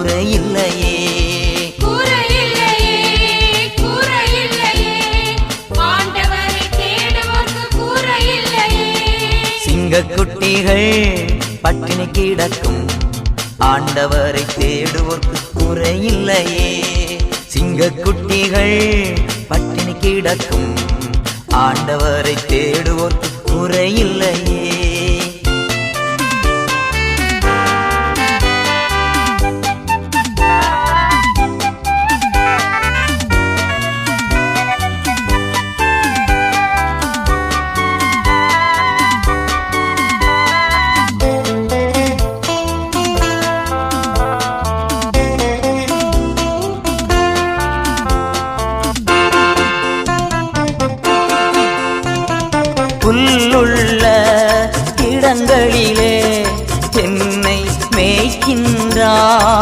குறையில்லையே குட்டிகள் பட்டினி கிடக்கும். ஆண்டவரை தேடுவோர்க்கு குறையில்லையே சிங்க குட்டிகள் பட்டினி கிடக்கும். ஆண்டவரை தேடுவோர்க்கு குறையில்லையே புல்லுள்ள இடங்களிலே என்னை மேய்க்கின்றார்